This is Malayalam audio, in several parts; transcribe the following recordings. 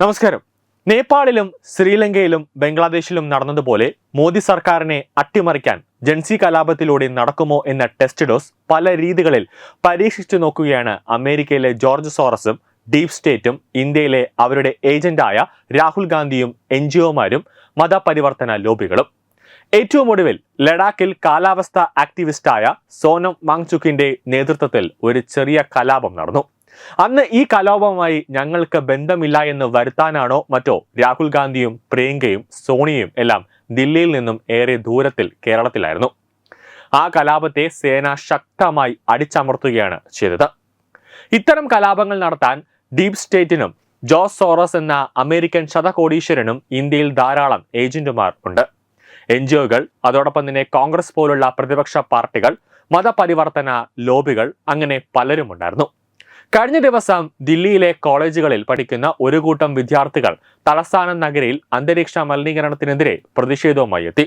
നമസ്കാരം. നേപ്പാളിലും ശ്രീലങ്കയിലും ബംഗ്ലാദേശിലും നടന്നതുപോലെ മോദി സർക്കാരിനെ അട്ടിമറിക്കാൻ ജൻസി കലാപത്തിലൂടെ നടക്കുമോ എന്ന ടെസ്റ്റ് ഡോസ് പല രീതികളിൽ പരീക്ഷിച്ചു നോക്കുകയാണ് അമേരിക്കയിലെ ജോർജ് സോറസും ഡീപ് സ്റ്റേറ്റും ഇന്ത്യയിലെ അവരുടെ ഏജന്റായ രാഹുൽ ഗാന്ധിയും എൻ ജി ഒമാരും മതപരിവർത്തന ലോബികളും. ഏറ്റവും ഒടുവിൽ ലഡാക്കിൽ കാലാവസ്ഥ ആക്ടിവിസ്റ്റായ സോനം മാങ്ചുക്കിന്റെ നേതൃത്വത്തിൽ ഒരു ചെറിയ കലാപം നടന്നു. അന്ന് ഈ കലാപവുമായി ഞങ്ങൾക്ക് ബന്ധമില്ല എന്ന് വരുത്താനാണോ മറ്റോ? രാഹുൽ ഗാന്ധിയും പ്രിയങ്കയും സോണിയയും എല്ലാം ദില്ലിയിൽ നിന്നും ഏറെ ദൂരത്തിൽ കേരളത്തിലായിരുന്നു. ആ കലാപത്തെ സേന ശക്തമായി അടിച്ചമർത്തുകയാണ് ചെയ്തത്. ഇത്തരം കലാപങ്ങൾ നടത്താൻ ഡീപ് സ്റ്റേറ്റിനും ജോസ് സോറസ് എന്ന അമേരിക്കൻ ശതകോടീശ്വരനും ഇന്ത്യയിൽ ധാരാളം ഏജന്റുമാർ ഉണ്ട്. എൻ ജി ഒകൾ അതോടൊപ്പം തന്നെ കോൺഗ്രസ് പോലുള്ള പ്രതിപക്ഷ പാർട്ടികൾ മതപരിവർത്തന ലോബികൾ അങ്ങനെ പലരും ഉണ്ടായിരുന്നു കഴിഞ്ഞ ദിവസം ദില്ലിയിലെ കോളേജുകളിൽ പഠിക്കുന്ന ഒരു കൂട്ടം വിദ്യാർത്ഥികൾ തലസ്ഥാന നഗരിയിൽ അന്തരീക്ഷ മലിനീകരണത്തിനെതിരെ പ്രതിഷേധവുമായി എത്തി.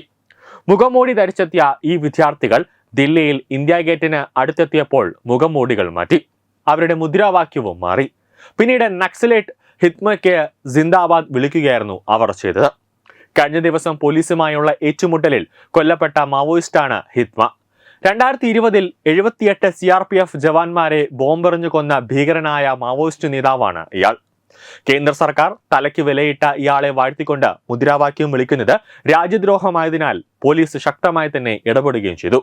മുഖംമൂടി ധരിച്ചെത്തിയ ഈ വിദ്യാർത്ഥികൾ ദില്ലിയിൽ ഇന്ത്യ ഗേറ്റിന് അടുത്തെത്തിയപ്പോൾ മുഖംമൂടികൾ മാറ്റി. അവരുടെ മുദ്രാവാക്യവും മാറി. പിന്നീട് നക്സലേറ്റ് ഹിത്മയ്ക്ക് ജിന്ദാബാദ് വിളിക്കുകയായിരുന്നു അവർ ചെയ്തത്. കഴിഞ്ഞ ദിവസം പോലീസുമായുള്ള ഏറ്റുമുട്ടലിൽ കൊല്ലപ്പെട്ട മാവോയിസ്റ്റാണ് ഹിത്മ. രണ്ടായിരത്തി ഇരുപതിൽ എഴുപത്തിയെട്ട് സി ആർ പി എഫ് ജവാന്മാരെ ബോംബെറിഞ്ഞു കൊന്ന ഭീകരനായ മാവോയിസ്റ്റ് നേതാവാണ് ഇയാൾ. കേന്ദ്ര സർക്കാർ തലയ്ക്ക് വിലയിട്ട ഇയാളെ വാഴ്ത്തിക്കൊണ്ട് മുദ്രാവാക്യം വിളിക്കുന്നത് രാജ്യദ്രോഹമായതിനാൽ പോലീസ് ശക്തമായി തന്നെ ഇടപെടുകയും ചെയ്തു.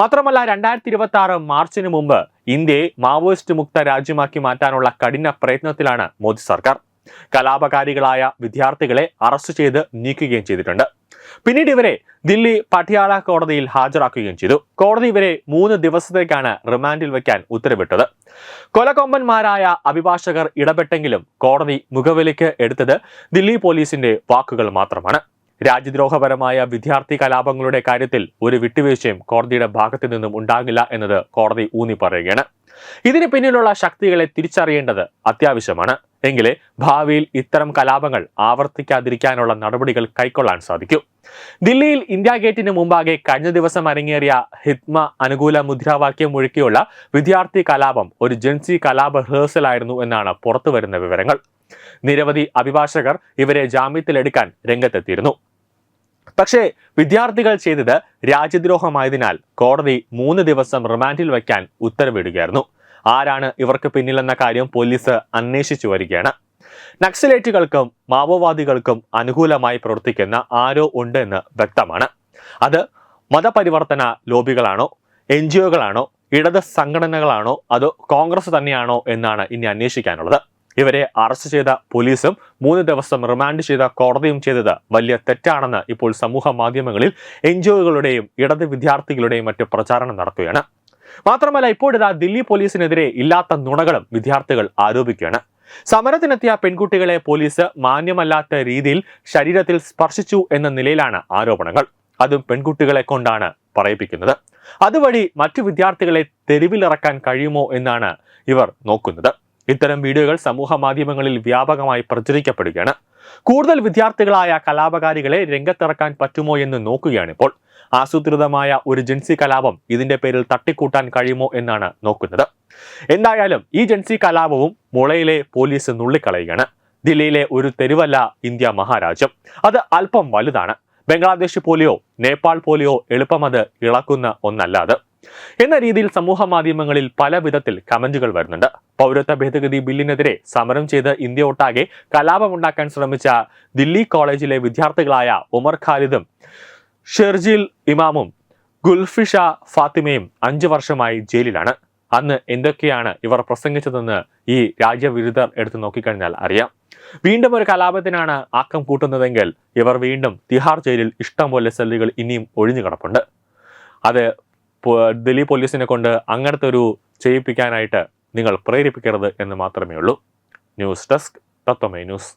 മാത്രമല്ല രണ്ടായിരത്തി ഇരുപത്തി ആറ് മാർച്ചിന് മുമ്പ് ഇന്ത്യയെ മാവോയിസ്റ്റ് മുക്ത രാജ്യമാക്കി മാറ്റാനുള്ള കഠിന പ്രയത്നത്തിലാണ് മോദി സർക്കാർ. കലാപകാരികളായ വിദ്യാർത്ഥികളെ അറസ്റ്റ് ചെയ്ത് നീക്കുകയും ചെയ്തിട്ടുണ്ട്. പിന്നീട് ഇവരെ ദില്ലി പട്ടിയാല കോടതിയിൽ ഹാജരാക്കുകയും ചെയ്തു. കോടതി ഇവരെ മൂന്ന് ദിവസത്തേക്കാണ് റിമാൻഡിൽ വയ്ക്കാൻ ഉത്തരവിട്ടത്. കൊലകൊമ്പന്മാരായ അഭിഭാഷകർ ഇടപെട്ടെങ്കിലും കോടതി മുഖവിലയ്ക്ക് എടുത്തത് ദില്ലി പോലീസിന്റെ വാക്കുകൾ മാത്രമാണ്. രാജ്യദ്രോഹപരമായ വിദ്യാർത്ഥി കലാപങ്ങളുടെ കാര്യത്തിൽ ഒരു വിട്ടുവീഴ്ചയും കോടതിയുടെ ഭാഗത്തു നിന്നും ഉണ്ടാകില്ല എന്നത് കോടതി ഊന്നി പറയുകയാണ് ഇതിന് പിന്നിലുള്ള ശക്തികളെ തിരിച്ചറിയേണ്ടത് അത്യാവശ്യമാണ്. എങ്കിലേ ഭാവിയിൽ ഇത്തരം കലാപങ്ങൾ ആവർത്തിക്കാതിരിക്കാനുള്ള നടപടികൾ കൈക്കൊള്ളാൻ സാധിക്കൂ. ദില്ലിയിൽ ഇന്ത്യാ ഗേറ്റിന് മുമ്പാകെ കഴിഞ്ഞ ദിവസം അരങ്ങേറിയ ഹിത്മ അനുകൂല മുദ്രാവാക്യം ഒഴുക്കിയുള്ള വിദ്യാർത്ഥി കലാപം ഒരു ജൻസി കലാപ റിഹേഴ്സലായിരുന്നു എന്നാണ് പുറത്തുവരുന്ന വിവരങ്ങൾ. നിരവധി അഭിഭാഷകർ ഇവരെ ജാമ്യത്തിലെടുക്കാൻ രംഗത്തെത്തിയിരുന്നു. പക്ഷേ വിദ്യാർത്ഥികൾ ചെയ്തത് രാജ്യദ്രോഹമായതിനാൽ കോടതി മൂന്ന് ദിവസം റിമാൻഡിൽ വയ്ക്കാൻ ഉത്തരവിടുകയായിരുന്നു. ആരാണ് ഇവർക്ക് പിന്നിലെന്ന കാര്യം പോലീസ് അന്വേഷിച്ചു വരികയാണ്. നക്സലേറ്റുകൾക്കും മാവോവാദികൾക്കും അനുകൂലമായി പ്രവർത്തിക്കുന്ന ആരോ ഉണ്ട് എന്ന് വ്യക്തമാണ്. അത് മതപരിവർത്തന ലോബികളാണോ എൻ ജി ഒകളാണോ ഇടത് സംഘടനകളാണോ അതോ കോൺഗ്രസ് തന്നെയാണോ എന്നാണ് ഇനി അന്വേഷിക്കാനുള്ളത്. ഇവരെ അറസ്റ്റ് ചെയ്ത പോലീസും മൂന്ന് ദിവസം റിമാൻഡ് ചെയ്ത കോടതിയും ചെയ്തത് വലിയ തെറ്റാണെന്ന് ഇപ്പോൾ സമൂഹ മാധ്യമങ്ങളിൽ എൻ ജി ഒകളുടെയും ഇടത് വിദ്യാർത്ഥികളുടെയും മറ്റ് പ്രചാരണം നടക്കുകയാണ് മാത്രമല്ല ഇപ്പോഴിതാ ദില്ലി പോലീസിനെതിരെ ഇല്ലാത്ത നുണകളും വിദ്യാർത്ഥികൾ ആരോപിക്കുകയാണ്. സമരത്തിനെത്തിയ പെൺകുട്ടികളെ പോലീസ് മാന്യമല്ലാത്ത രീതിയിൽ ശരീരത്തിൽ സ്പർശിച്ചു എന്ന നിലയിലാണ് ആരോപണങ്ങൾ. അതും പെൺകുട്ടികളെ കൊണ്ടാണ് പറയിപ്പിക്കുന്നത്. അതുവഴി മറ്റു വിദ്യാർത്ഥികളെ തെരുവിലിറക്കാൻ കഴിയുമോ എന്നാണ് ഇവർ നോക്കുന്നത്. ഇത്തരം വീഡിയോകൾ സമൂഹ മാധ്യമങ്ങളിൽ വ്യാപകമായി പ്രചരിക്കപ്പെടുകയാണ്. കൂടുതൽ വിദ്യാർത്ഥികളായ കലാപകാരികളെ രംഗത്തിറക്കാൻ പറ്റുമോ എന്ന് നോക്കുകയാണ് ഇപ്പോൾ ആസൂത്രിതമായ ഒരു ജൻസി കലാപം ഇതിന്റെ പേരിൽ തട്ടിക്കൂട്ടാൻ കഴിയുമോ എന്നാണ് നോക്കുന്നത്. എന്തായാലും ഈ ജൻസി കലാപവും മുളയിലെ പോലീസ് നുള്ളിക്കളയുകയാണ്. ദില്ലിയിലെ ഒരു തെരുവല്ല ഇന്ത്യ മഹാരാജ്യം. അത് അല്പം വലുതാണ്. ബംഗ്ലാദേശ് പോലെയോ നേപ്പാൾ പോലെയോ എളുപ്പം അത് ഇളക്കുന്ന ഒന്നല്ല അത്. എന്ന രീതിയിൽ സമൂഹ മാധ്യമങ്ങളിൽ പല വിധത്തിൽ കമന്റുകൾ വരുന്നുണ്ട്. പൗരത്വ ഭേദഗതി ബില്ലിനെതിരെ സമരം ചെയ്ത് ഇന്ത്യ ഒട്ടാകെ കലാപമുണ്ടാക്കാൻ ശ്രമിച്ച ദില്ലി കോളേജിലെ വിദ്യാർത്ഥികളായ ഉമർ ഖാലിദും ഷെർജിൽ ഇമാമും ഗുൽഫിഷ ഫാത്തിമയും അഞ്ചു വർഷമായി ജയിലിലാണ്. അന്ന് എന്തൊക്കെയാണ് ഇവർ പ്രസംഗിച്ചതെന്ന് ഈ രാജ്യവിരുദ്ധർ എടുത്തു നോക്കിക്കഴിഞ്ഞാൽ അറിയാം. വീണ്ടും ഒരു കലാപത്തിനാണ് ആക്കം കൂട്ടുന്നതെങ്കിൽ ഇവർ വീണ്ടും തിഹാർ ജയിലിൽ ഇഷ്ടം പോലെ സെല്ലുകൾ ഇനിയും ഒഴിഞ്ഞു കിടപ്പുണ്ട്. അത് ദില്ലി പോലീസിനെ കൊണ്ട് അങ്ങനത്തെ ഒരു ചെയ്യിപ്പിക്കാനായിട്ട് നിങ്ങൾ പ്രേരിപ്പിക്കരുത് എന്ന് മാത്രമേ ഉള്ളൂ. News desk Tathwamayi news.